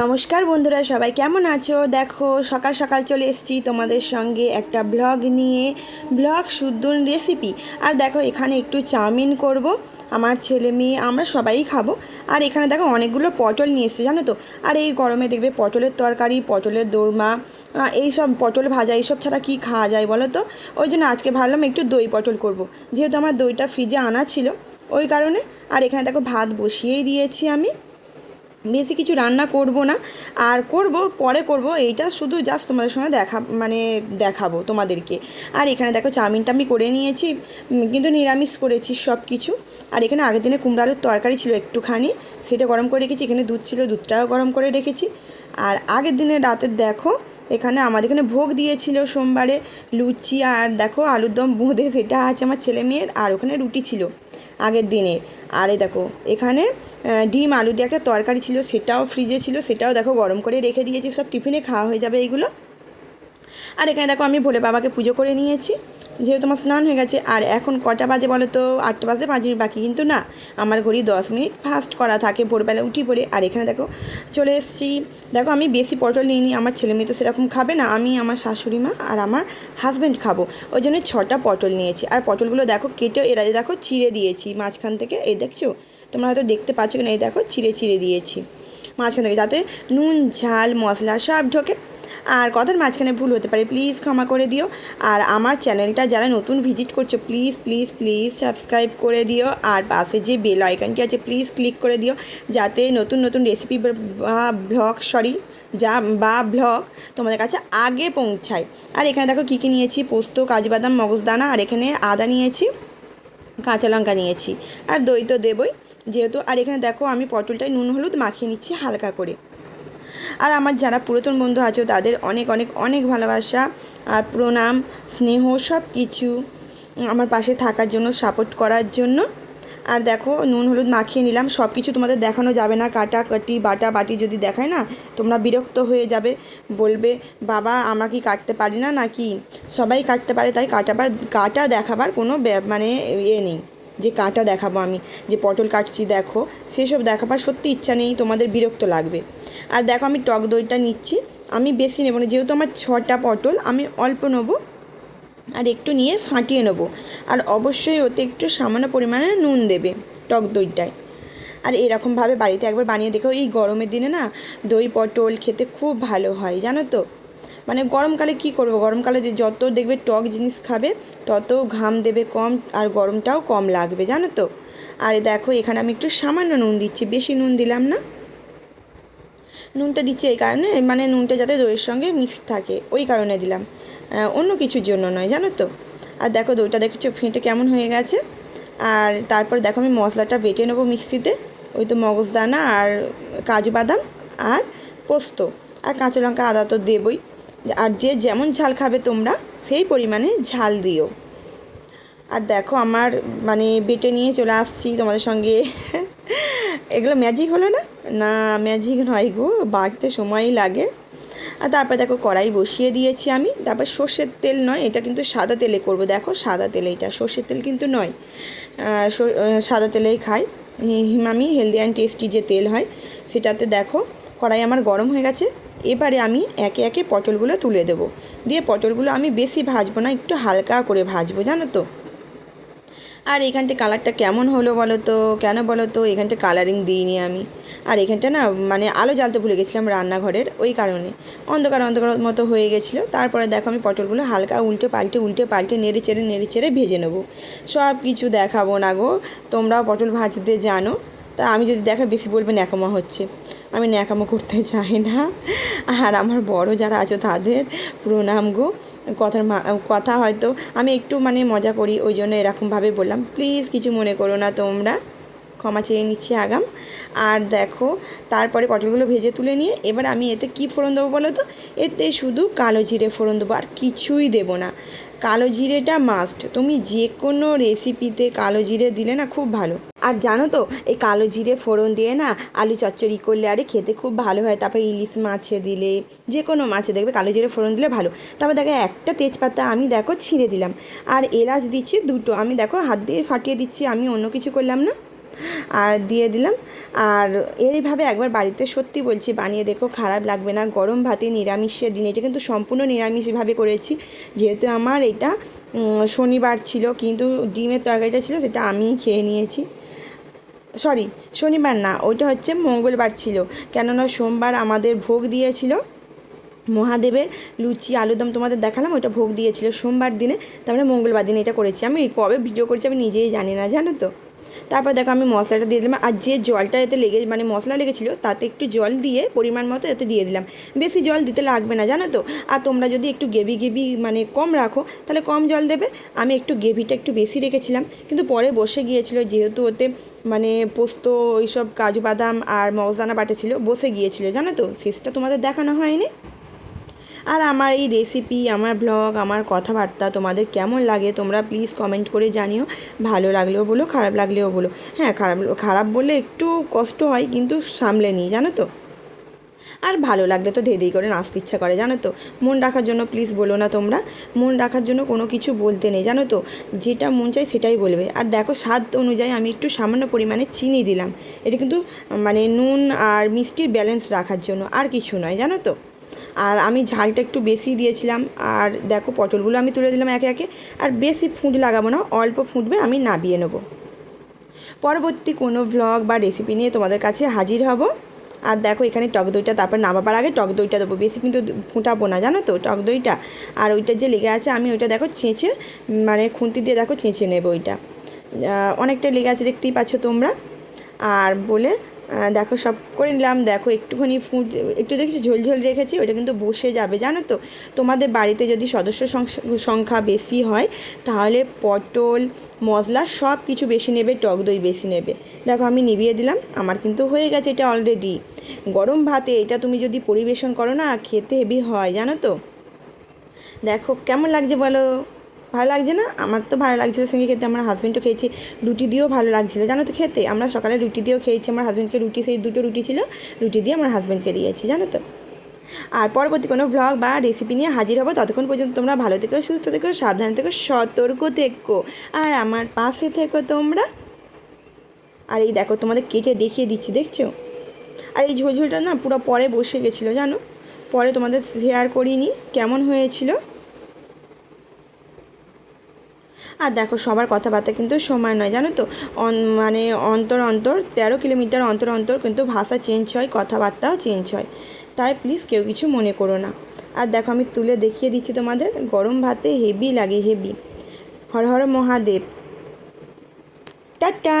নমস্কার বন্ধুরা সবাই কেমন আছো? দেখো সকাল সকাল চলে এসেছি তোমাদের সঙ্গে একটা ব্লগ নিয়ে। ব্লগ শুদ্ধ রেসিপি আর দেখো এখানে একটু চাউমিন করব আমার ছেলে মেয়ে আমরা সবাই খাব। আর এখানে দেখো অনেকগুলো পটল নিয়ে এসেছে জানো তো? আর এই গরমে দেখবে পটলের তরকারি পটলের দোরমা আহ, এই সব পটল ভাজা এইসব ছাড়া কি খাওয়া যায় বলো তো? ওই জন্য আজকে ভাবলাম একটু দই পটল করব। যেহেতু আমার দইটা ফ্রিজে আনা ছিল ওই কারণে। আর এখানে দেখো ভাত বসিয়েই দিয়েছি আমি। বেশি কিছু রান্না করব না। আর করব, পরে করব, এইটা শুধু জাস্ট তোমাদের সঙ্গে দেখা মানে দেখাবো তোমাদেরকে। আর এখানে দেখো চাউমিনটা আমি করে নিয়েছি কিন্তু নিরামিষ করেছি সব কিছু আর এখানে আগের দিনে কুমড়ো আলুর তরকারি ছিল একটুখানি, সেটা গরম করে রেখেছি, এখানে দুধ ছিল, দুধটাও গরম করে রেখেছি। আর আগের দিনে রাতে দেখো, এখানে আমাদের এখানে ভোগ দিয়েছিল সোমবারে, লুচি আর দেখো আলুর দম বোঁদে, সেটা আছে আমার ছেলে মেয়ের, আর ওখানে রুটি ছিল। আগের দিনে আর এই দেখো, এখানে ডিম আলু দিয়ে একটা তরকারি ছিল, সেটাও ফ্রিজে ছিল, সেটাও দেখো গরম করে রেখে দিয়েছি, সব টিফিনে খাওয়া হয়ে যাবে এইগুলো। আর এখানে দেখো আমি ভোলে বাবাকে পুজো করে নিয়েছি। যেহেতু আমার স্নান হয়ে গেছে, আর এখন কটা বাজে বলো তো আটটা বাজে, পাঁচ মিনিট বাকি। কিন্তু না, আমার ঘড়ি দশ মিনিট ফাস্ট করা থাকে, ভোরবেলা উঠি পড়ে। আর এখানে দেখো, চলে এসেছি। দেখো, আমি বেশি পটল নিইনি, আমার ছেলে মেয়ে তো সেরকম খাবে না, আমি আমার শাশুড়ি মা আর আমার হাজব্যান্ড খাব। ওই জন্য ছটা পটল নিয়েছি। আর পটলগুলো দেখো, কেটে এরা দেখো চিড়ে দিয়েছি। মাঝখান থেকে, এই দেখছ? তোমরা হয়তো দেখতে পাচ্ছ কি না এই দেখো চিড়ে চিড়ে দিয়েছি। মাঝখান থেকে, যাতে নুন, ঝাল, মশলা সব ঢোকে। আর কথার মাঝখানে ভুল হতে পারে প্লিজ ক্ষমা করে দিও। আর আমার চ্যানেলটা যারা নতুন ভিজিট করছ প্লিজ প্লিজ প্লিজ সাবস্ক্রাইব করে দিও। আর পাশে যে বেল আইকনটি আছে প্লিজ ক্লিক করে দিও, যাতে নতুন নতুন রেসিপি বা ব্লগ সরি যা, বা ব্লগ তোমাদের কাছে আগে পৌঁছায়। আর এখানে দেখো কী কী নিয়েছি, পোস্ত, কাজু বাদাম মগজদানা আর এখানে আদা নিয়েছি, কাঁচা লঙ্কা নিয়েছি। আর দই তো দেবই, যেহেতু, আর এখানে দেখো আমি পটলটায় নুন, হলুদ মাখিয়ে নিচ্ছি হালকা করে। আর আমার যারা পুরাতন বন্ধু আছে, তাদের অনেক অনেক অনেক ভালোবাসা আর প্রণাম, স্নেহ সব কিছু আমার পাশে থাকার জন্য সাপোর্ট করার জন্য। আর দেখো, নুন, হলুদ মাখিয়ে নিলাম সব কিছু তোমাদের দেখানো যাবে না। কাটা কাটি বাটা বাটি যদি দেখায় না, তোমরা বিরক্ত হয়ে যাবে। বলবে, বাবা, আমরা কি কাটতে পারি না নাকি? সবাই কাটতে পারে, তাই কাটাবার, কাটা দেখাবার কোনো মানে ইয়ে নেই। যে কাটা দেখাবো আমি, যে পটল কাটছি, দেখো, সেসব দেখাবার সত্যি ইচ্ছা নেই, তোমাদের বিরক্ত লাগবে। আর দেখো আমি টক দইটা নিচ্ছি। আমি বেশি নেব না, যেহেতু আমার ছটা পটল, আমি অল্প নেব আর একটু নিয়ে ফাটিয়ে নেব। আর অবশ্যই ওতে একটু সামান্য পরিমাণে নুন দেবে টক দইটায়। আর এরকমভাবে বাড়িতে একবার বানিয়ে দেখো, এই গরমের দিনে না দই পটল খেতে খুব ভালো হয়, জানো তো? মানে গরমকালে কি করব? গরমকালে যে যত দেখবে টক জিনিস খাবে, তত ঘাম দেবে কম আর গরমটাও কম লাগবে, জানো তো? আর দেখো এখানে আমি একটু সামান্য নুন দিচ্ছি, বেশি নুন দিলাম না। নুনটা দিচ্ছি এই কারণে মানে নুনটা যাতে দইয়ের সঙ্গে মিক্স থাকে, ওই কারণে দিলাম। অন্য কিছুর জন্য নয়, জানো তো? আর দেখো দইটা দেখছ ফেঁটে কেমন হয়ে গেছে। আর তারপর দেখো আমি মশলাটা বেটে নেব মিক্সিতে, ওই তো মগজদানা আর কাজু বাদাম আর পোস্ত আর কাঁচা লঙ্কা আদা তো দেবই। আর যে যেমন ঝাল খাবে তোমরা, সেই পরিমাণে ঝাল দিও। আর দেখো আমার মানে বেটে নিয়ে চলে আসছি তোমাদের সঙ্গে। এগুলো ম্যাজিক হলো না? না ম্যাজিক নয় গো, বাড়তে সময়ই লাগে। আর তারপর দেখো কড়াই বসিয়ে দিয়েছি আমি। তারপর সর্ষের তেল নয়, এটা কিন্তু সাদা তেলে করব। দেখো সাদা তেলে এটা, সর্ষের তেল কিন্তু নয়। সাদা তেলেই খাই। হিমামি হেলদি অ্যান্ড টেস্টি যে তেল হয়, সেটাতে দেখো কড়াই আমার গরম হয়ে গেছে। এবারে আমি একে একে পটলগুলো তুলে দেবো। দিয়ে পটলগুলো আমি বেশি ভাজবো না, একটু হালকা করে ভাজবো, জানো তো? আর এখানটা কালারটা কেমন হলো বলো তো কেন বলো তো এখানটা কালারিং দিইনি আমি। আর এখানটা না মানে আলো জ্বালতে ভুলে গেছিলাম রান্নাঘরের ওই কারণে। অন্ধকার অন্ধকার মতো হয়ে গেছিল। তারপরে দেখো আমি পটলগুলো হালকা উল্টে পাল্টে উল্টে পাল্টে নেড়ে চেড়ে নেড়ে চেড়ে ভেজে নেব। সব কিছু দেখাবো না গো। তোমরাও পটল ভাজতে জানো। তা আমি যদি দেখা বেশি বলবে ন্যাকামো হচ্ছে। আমি ন্যাকামো করতে চাই না। আর আমার বড় যারা আছো তাদের প্রণাম গো। কথার কথা হয়তো আমি একটু মানে মজা করি, ওই জন্য এরকমভাবে বললাম। প্লিজ কিছু মনে করো না তোমরা। ক্ষমা চেয়ে নিচ্ছি আগাম। আর দেখো, তারপরে পটলগুলো ভেজে তুলে নিয়ে, এবার আমি এতে কি ফোড়ন দেবো বলো তো? এতে শুধু কালো জিরে ফোড়ন দেবো, আর কিছুই দেবো না। কালো জিরেটা মাস্ট তুমি যে কোনো রেসিপিতে কালো জিরে দিলে না খুব ভালো। আর জানো তো, এই কালো জিরে ফোড়ন দিয়ে না আলু চচ্চড়ি করলে আরে খেতে খুব ভালো হয়। তারপরে ইলিশ মাছে দিলে, যে কোনো মাছে দেখবে, কালো জিরে ফোড়ন দিলে ভালো। তারপর দেখো, একটা তেজপাতা আমি দেখো ছিঁড়ে দিলাম। আর এলাচ দিচ্ছি দুটো, আমি দেখো হাত দিয়ে ফাটিয়ে দিচ্ছি, আমি অন্য কিছু করলাম না। আর দিয়ে দিলাম। আর এইভাবে একবার বাড়িতে সত্যি বলছি, বানিয়ে দেখো, খারাপ লাগবে না। গরম ভাতে নিরামিষের দিন, এটা কিন্তু সম্পূর্ণ নিরামিষভাবে করেছি। যেহেতু আমার এটা শনিবার ছিল, কিন্তু ডিমের তরকারিটা ছিল, সেটা আমিই খেয়ে নিয়েছি। সরি, শনিবার না, ওইটা হচ্ছে মঙ্গলবার ছিল। কেননা সোমবার আমাদের ভোগ দিয়েছিল মহাদেবের লুচি আলুদম তোমাদের দেখালাম, ওইটা ভোগ দিয়েছিল সোমবার দিনে। তারপরে মঙ্গলবার দিনে এটা করেছি। আমি কবে ভিডিও করেছি আমি নিজেই জানি না, জানো তো? তারপর দেখো আমি মশলাটা দিয়ে দিলাম। আর যে জলটা এতে লেগে মানে মশলা লেগেছিলো, তাতে একটু জল দিয়ে পরিমাণ মতো এতে দিয়ে দিলাম। বেশি জল দিতে লাগবে না, জানো তো? আর তোমরা যদি একটু গেবি গেবি মানে কম রাখো, তাহলে কম জল দেবে। আমি একটু গেভিটা একটু বেশি রেখেছিলাম। কিন্তু পরে বসে গিয়েছিল, যেহেতু ওতে মানে পোস্ত, ওইসব কাজু বাদাম আর মগজানা বাটা ছিল, বসে গিয়েছিল, জানো তো? শেষটা তোমাদের দেখানো হয়নি। আর আমার এই রেসিপি আমার ব্লগ আমার কথাবার্তা তোমাদের কেমন লাগে তোমরা প্লিজ কমেন্ট করে জানিও। ভালো লাগলেও বলো, খারাপ লাগলেও বলো। হ্যাঁ খারাপ খারাপ বললে একটু কষ্ট হয়, কিন্তু সামলে নিই, জানো তো? আর ভালো লাগলে তো ধেদেই করে নাচতে ইচ্ছা করে, জানো তো? মন রাখার জন্য প্লিজ বলো না তোমরা। মন রাখার জন্য কোনো কিছু বলতে নেই, জানো তো? যেটা মন চাই সেটাই বলবে। আর দেখো, স্বাদ অনুযায়ী আমি একটু সামান্য পরিমাণে চিনি দিলাম। এটা কিন্তু মানে নুন আর মিষ্টির ব্যালেন্স রাখার জন্য, আর কিছু নয়, জানো তো? আর আমি ঝালটা একটু বেশি দিয়েছিলাম, আর দেখো পটলগুলো আমি তুলে দিলাম একে একে, আর বেশি ফুঁট লাগাবো না, অল্প ফুটবে আমি নাবিয়ে নেব। পরবর্তী কোনো ভ্লগ বা রেসিপি নিয়ে তোমাদের কাছে হাজির হব। আর দেখো এখানে টক দইটা, তারপর নামাবার আগে টক দইটা দেবো, বেশি কিন্তু ফুটাবো না, জানো তো টক দইটা। আর ওইটা যে লেগে আছে, আমি ওইটা দেখো ছেঁচে মানে খুন্তি দিয়ে দেখো ছেঁচে নেব ওইটা। অনেকটা লেগে আছে, দেখতেই পাচ্ছ তোমরা। আর বলে দেখো, সব করে নিলাম। দেখো, একটুখানি ফুট একটু দেখছি ঝোলঝোল রেখেছি, ওটা কিন্তু বসে যাবে, জানো তো? তোমাদের বাড়িতে যদি সদস্য সংখ্যা বেশি হয়, তাহলে পটল মশলা সব কিছু বেশি নেবে, টক দই বেশি নেবে। দেখো, আমি নিভিয়ে দিলাম, আমার কিন্তু হয়ে গেছে, এটা অলরেডি গরম ভাতে এটা তুমি যদি পরিবেশন করো না, খেতে হেভি হয়, জানো তো? দেখো, কেমন লাগছে বলো? ভালো লাগছে না? আমার তো ভালো লাগছিল সঙ্গে খেতে। আমার হাজব্যান্ডও খেয়েছি। রুটি দিয়েও ভালো লাগছিল। জানো তো খেতে? আমরা সকালে রুটি দিয়েও খেয়েছি। আমার হাজব্যান্ডকে রুটি, সেই দুটো রুটি ছিল। রুটি দিয়ে আমার হাজব্যান্ডকে দিয়েছি। জানো তো? আর পরবর্তী কোনো ব্লগ বা রেসিপি নিয়ে হাজির হব। ততক্ষণ পর্যন্ত তোমরা ভালো থেকো, সুস্থ থেকো, সাবধান থেকো, সতর্ক থেকো। আর আমার পাশে থেকো তোমরা। আর এই দেখো, তোমাদের কেটে দেখিয়ে দিচ্ছি, দেখছ? আর এই ঝোলঝোলটা না পুরো পরে বসে গেছিল, জানো? পরে তোমাদের শেয়ার করিনি। কেমন হয়েছিল? আর দেখো, সবার কথাবার্তা কিন্তু সময় নয়, জানো তো? মানে অন্তর অন্তর, তেরো কিলোমিটার অন্তর অন্তর কিন্তু ভাষা চেঞ্জ হয়, কথাবার্তাও চেঞ্জ হয়। তাই প্লিজ কেউ কিছু মনে করো না। আর দেখো, আমি তুলে দেখিয়ে দিচ্ছি তোমাদের, গরম ভাতে হেভি লাগে হেভি হর হর মহাদেব। টাটা!